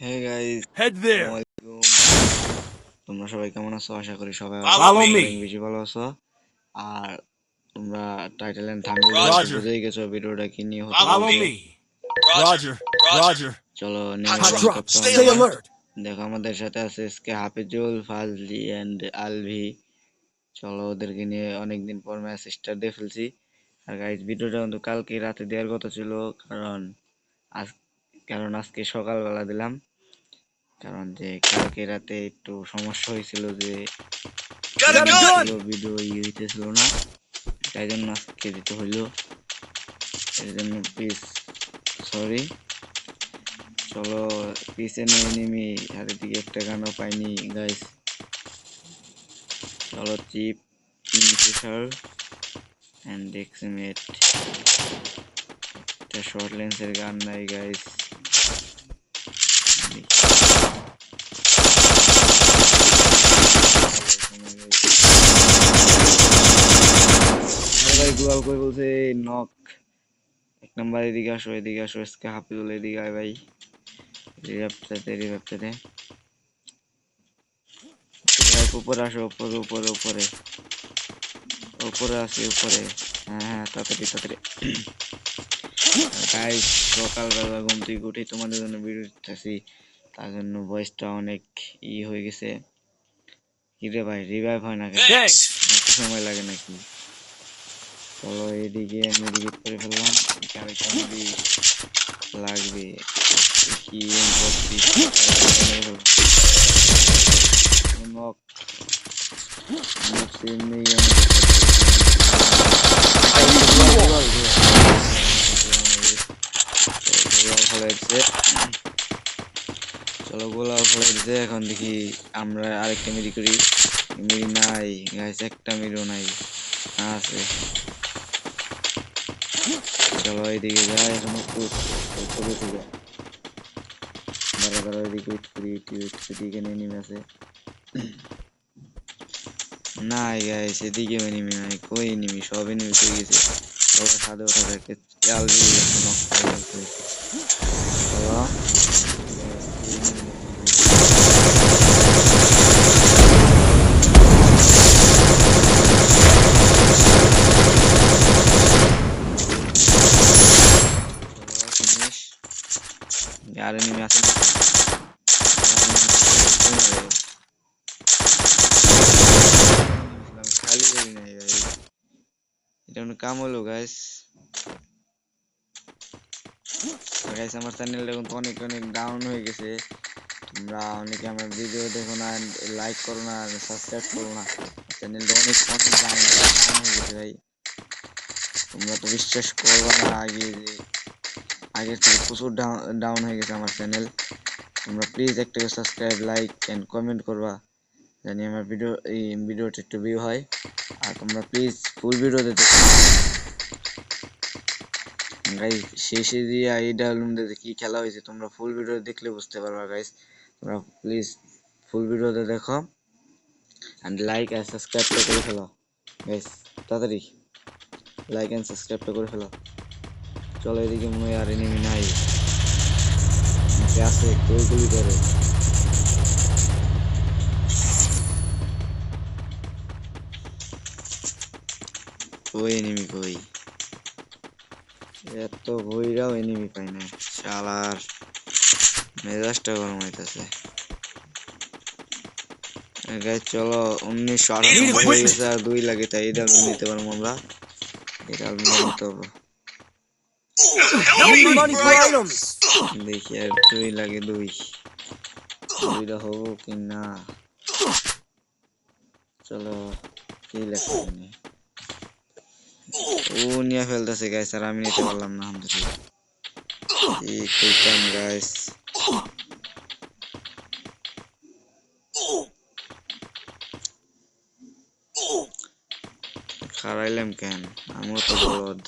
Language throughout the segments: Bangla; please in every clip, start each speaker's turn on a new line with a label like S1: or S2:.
S1: Hey guys. আসসালামাইকুম তোমরা সবাই কেমন আছো আশা করি সবাই. বেশি ভালো আছো আর তোমরা টাইটেল এন্ড থাম্বনেল বুঝেই গেছো ভিডিওটা কি নিয়ে.
S2: Roger. Roger.
S1: চলো. দেখো আমাদের সাথে আছে S K Hafizul Fazli and Alvi চলো ওদেরকে নিয়ে অনেকদিন পর ম্যাচ স্টার্ট দিয়ে ফেলছি আর গাইজ ভিডিওটা কিন্তু কালকে রাতে দেওয়ার কথা ছিল কারণ আজ কারণ আজকে সকালবেলা দিলাম কারণ যে কালকে রাতে একটু সমস্যা হয়েছিল যে. ভিডিও ইয়ে হইতেছিল না। তাই জন্য আজকে দিতে হইল। এর জন্য প্লিজ সরি চলো পিসে পিছনে এনিমি হাতের দিকে একটা গানও পাইনি গাইস চলো চিপ কিংফিশার অ্যান্ড ডেক্সিমেট একটা শর্ট লেন্সের গান নাই গাইস উপরে আসো, উপরে উপরে উপরে। উপরে আসি, উপরে। হ্যাঁ হ্যাঁ তাড়াতাড়ি তাড়াতাড়ি। সকালবেলা ঘুম থেকে উঠে তোমাদের জন্য ভিডিও তার জন্য ভয়েসটা অনেক ই হয়ে গেছে। কিরে ভাই রিভাইভ হয় না কেন সময় লাগে নাকি? চলো এদিকে মেডিকেট করে ফেললাম। আরেকটা মেডি লাগবে কি এম করছি নক এমনি চলো গোলাপ ফেলাইছে এখন দেখি আমরা আরেকটা মেরি করি। মেরি নাই গাইস একটা মেরিও নাই, আছে। চলো এইদিকে যাই, এখন একটু এদিকে করি নেমে আছে। নাই গাইস এদিকে এনিমি নাই, কই এনিমি সব এনিমি চলে গেছে। সবার সাথে ওঠা থাকে চাল দিয়ে নক করে ফেলছে চলো finish. আর এনিমি আছে খালি নাই ভাই। এটা কোনো কাম হলো গাইস গাইস আমার চ্যানেলটা কিন্তু অনেক অনেক ডাউন হয়ে গেছে। তোমরা অনেকে আমার ভিডিও দেখো না লাইক করো না সাবস্ক্রাইব করো না। চ্যানেলটা অনেক অনেক ডাউন হয়ে গেছে ভাই। তোমরা তো বিশ্বাস করবে না আগে যে আগের থেকে প্রচুর ডাউন হয়ে গেছে আমার চ্যানেল তোমরা প্লিজ একটা সাবস্ক্রাইব লাইক এন্ড কমেন্ট করবা, জানি আমার ভিডিও এই ভিডিওটা একটু ভিউ হয়। আর তোমরা প্লিজ ফুল ভিডিও দিতে গাইস শেষে দিয়ে এইটা মধ্যে কি খেলা হয়েছে, তোমরা ফুল ভিডিও দেখলে বুঝতে পারবা গাইস তোমরা প্লিজ ফুল ভিডিওতে দেখো। এন্ড লাইক এন্ড সাবস্ক্রাইবটা করে ফেলো গাইস তাড়াতাড়ি। লাইক এন্ড সাবস্ক্রাইবটা করে ফেলো। চলো এদিকে মনে হয় আর এনিমি নাই। আছে কেউ গুলি করে কই এনিমি কই? এত বইরাও এনিমি পাই না শালার মেজাজটা গরম হইতাছে। চলো উনিশশো আঠানব্বই আর দুই লাগে তাই এটা নিতে পারব আমরা। এটা নিতে হবে। দেখি আর দুই লাগে দুই। দুইটা হব কি না? চলো কি লেখা ও নিয়ে ফেলতেছে গাইস আর আমি নিতে পারলাম না আলহামদুলিল্লাহ। এই কইতাম গাইস খারাইলাম কেন? আমিও তো বলদ।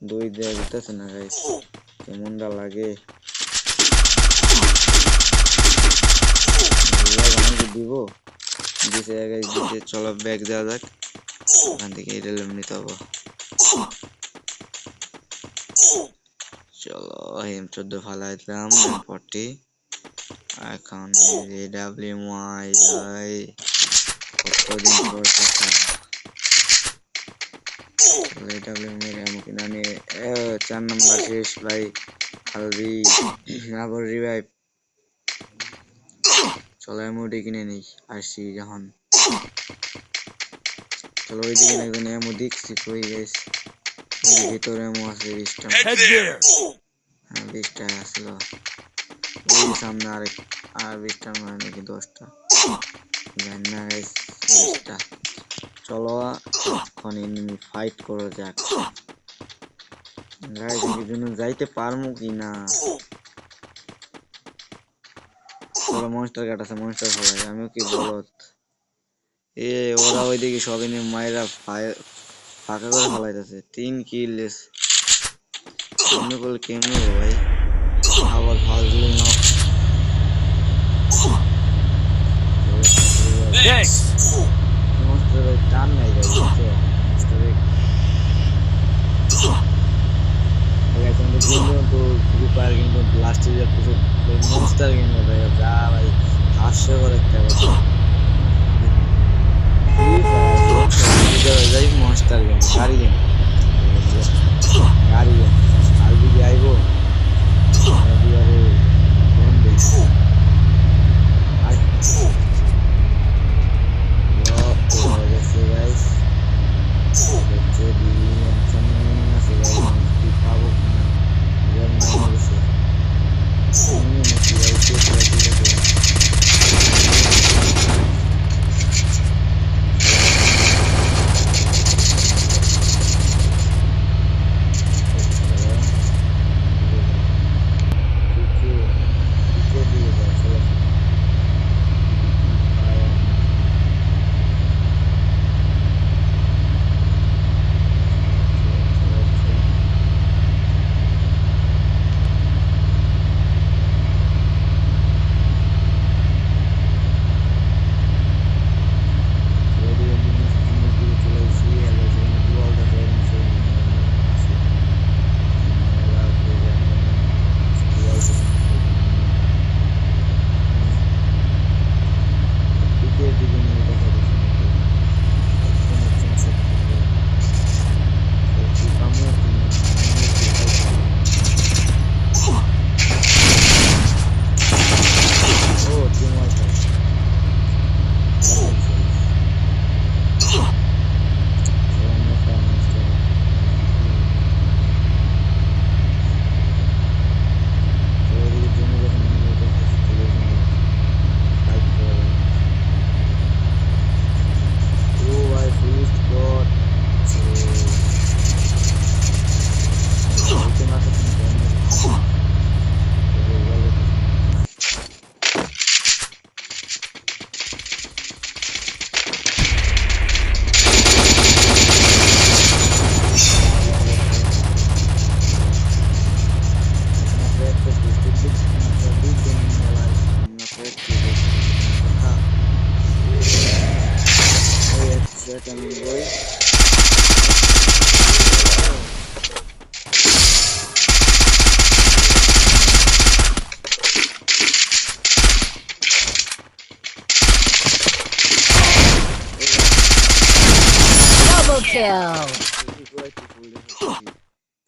S1: দুই দেওয়া যেতেছে না গাইস কেমনটা লাগে? দিব? দিছে গাইস দিছে। চলো ব্যাগ দেওয়া যাক। ওখান থেকে এটা নিতে হব। চলো এম চোদ্দ ফালাই দিলাম পরটি এখন ডাব্লিউ মাই কতদিন পর দেখা ডাব্লিউ মেরে আমাকে নানি চার নাম্বার শেষ ভাই। আলবি আবার রিভাইভ চলো কিনে নিই আসছি যখন। চলো ওই দিকে একজন এমও দেখছি কই গেছে ভিতরে আছে বিশটা। হ্যাঁ বিশটা আসলো। ওই সামনে আরেক আর বিশটা নয় নাকি দশটা? জানি না guys, বিশটা। চলো, এখন এনিমি ফাইট করো যাক। গাইজ জন্য যাইতে পারমু কি না চলো মনস্টার কাট আছে মনস্টার ফলাই আমিও কি বলত? এ, ওরা ওইদিকে সব এনে মায়েরা ফাঁকা করে ফলাইতেছে। তিন কিল কেমনে করলে, কেমনে ভাই? আবার ফাল দিলে না।
S2: Thanks.
S1: মনস্টারের টান নাই মনস্টারে গেছে আমাদের গেম তো ফ্রি ফায়ার কিন্তু লাস্টে যে কিছু মনস্টার গেম ভাই যা ভাই হাস্যকর একটা কথা যাই মনস্টার গেম গাড়ি গেম গাড়ি গেম আর দিকে আইবো ফোন দেখ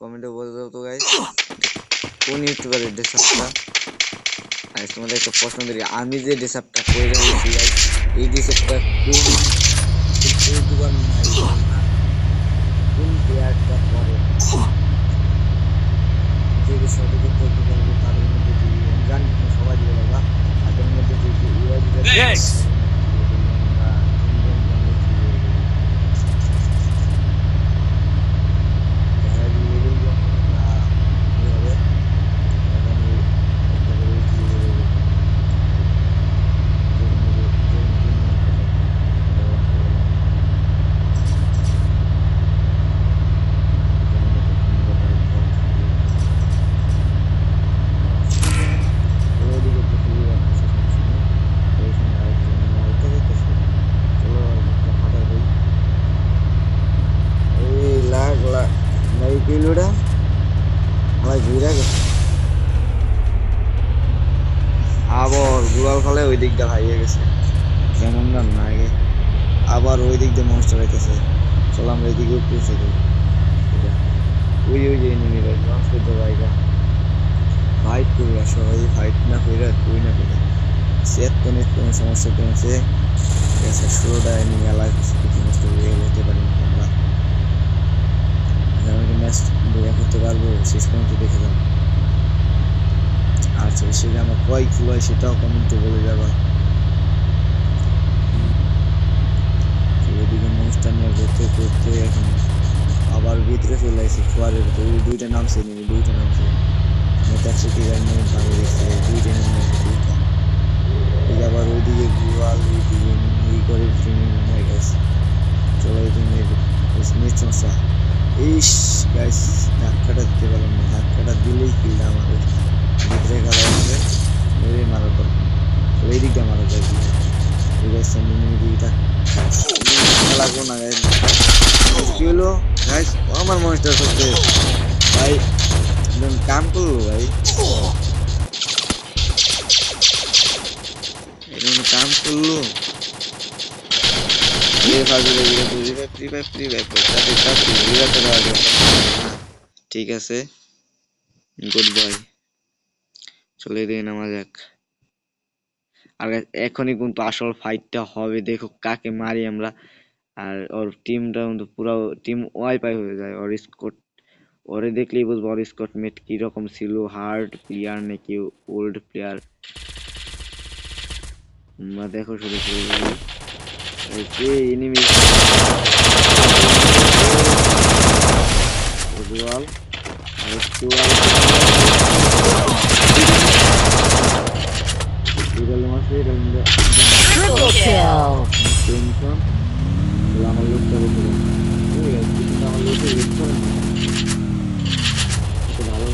S1: কমেন্টে বলে দাও তো গাইস কোন ইউটিউবারের ডেসাপটা গাইস তোমাদের একটা প্রশ্ন আমি যে ডেসাপটা করে রেখেছি গাইস এই ডেসাপটা কোন ইউটিউবার কোন প্লেয়ারটা করে? যে ডেসাপটা করতে পারবে মধ্যে জানি সবাই দিয়ে তাদের মধ্যে দিয়ে ইউআই দিতে
S2: Thanks.
S1: Thank you. আবার গুড়াল ফলে ওই দিকটা হারিয়ে গেছে। কেমন না আগে আবার ওই দিক দিয়ে মনস্টার হইতেছে চলো আমরা এদিকেও পৌঁছে দেবো ওই ওই যে এনিমি ভাই লঞ্চ করতে ভাইরা ফাইট করবে সবাই ফাইট না করে কই না করে। সেট কোনো কোনো সমস্যা কমেছে ঠিক আছে ষোলোটা এনিমি এলাকা কিছু নষ্ট হয়ে হতে পারি আমরা ম্যাচ করতে পারব শেষ পর্যন্ত দেখে যাব। আচ্ছা সেটা আমার কয় কিলো সেটাও কমেন্টে বলে যাবা। তো ওদিকে অনুষ্ঠান নিয়ে করতে করতে এখন আবার ভিতরে চলে আসি ভিতরে ওই দুইটা নামছে নেমে দুইটা নামছে ভাঙে দেখছে দুইটা নেমে আছে দুইটা। এই আবার ওইদিকে গুয়াল ওইদিকে করে ট্রেনিং হয়ে গেছে। চলো নিয়ে চমসা ইস গাইস ধাক্কাটা দিতে পারলাম না, ধাক্কাটা দিলেই কিলটা আমাদের ভিতরে খেলা হচ্ছে ওই মারা তো এই দিকটা মারা যায় ঠিক আছে মিনিমি দিকটা লাগবো না গাইস কি হলো গাইস আমার মনস্টার করতে ভাই একদম কাম করল ভাই এরকম কাম করল ঠিক আছে গুড বয় চলে দিয়ে নামা যাক আর এখনই কিন্তু আসল ফাইটটা হবে দেখো কাকে মারি আমরা। আর ওর টিমটা কিন্তু পুরো টিম ওয়াইপাই হয়ে যায়। ওর স্কোর ওরে দেখলেই বুঝব ওর স্কোর মেট কীরকম ছিল হার্ড প্লেয়ার নাকি ওল্ড প্লেয়ার দেখো শুধু এই এনিমি বিড়াল মাসে
S3: Triple kill.
S1: টেনশন আমার লোকটা আছে কিন্তু আমার লোকটা দেন ভালো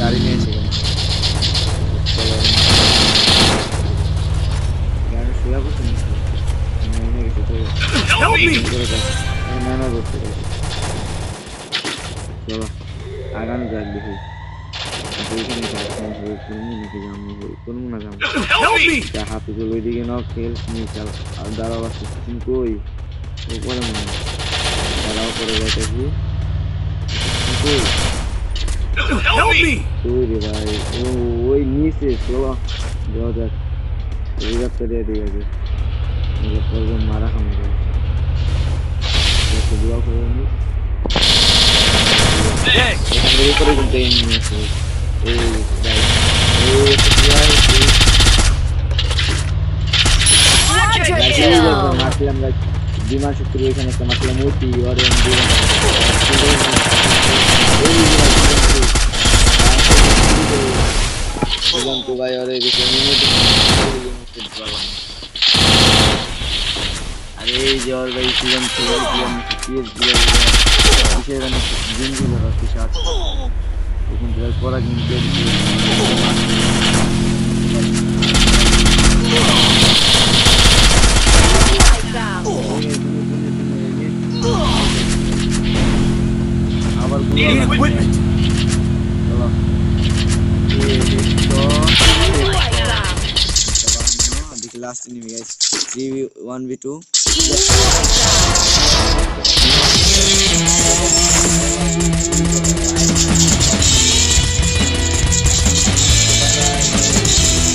S1: গাড়ি নিয়েছে চলো গাড়ি শুয়ে করতে চলো আগামী দেখি। হয়ে চলো ওইদিকে নাও খেল চাল আর দাঁড়াও তুমি কই উপরে মনে দাঁড়াও করে যাইতেছি কই
S2: Help
S1: রে ভাই ও ওই নিচে চলো এই রাস্তা দিয়ে আগে করে
S3: Quadra
S1: Guys,
S3: kill.
S1: একটা মারছিলাম guys, বিমান শক্তির এখানে একটা মারছিলাম ওটি এম বিমান তো ভাই ওরে দেখে আরে এই যে ওর ভাই সিজন সিজন সিজন কিসের মানে গেমগুলো হচ্ছে সাত এখন তো পড়া গেম আবার
S2: Need equipment!
S1: চলো দেখি লাস্ট এনিমি গাইস 3 1v2 よろしくお願いします。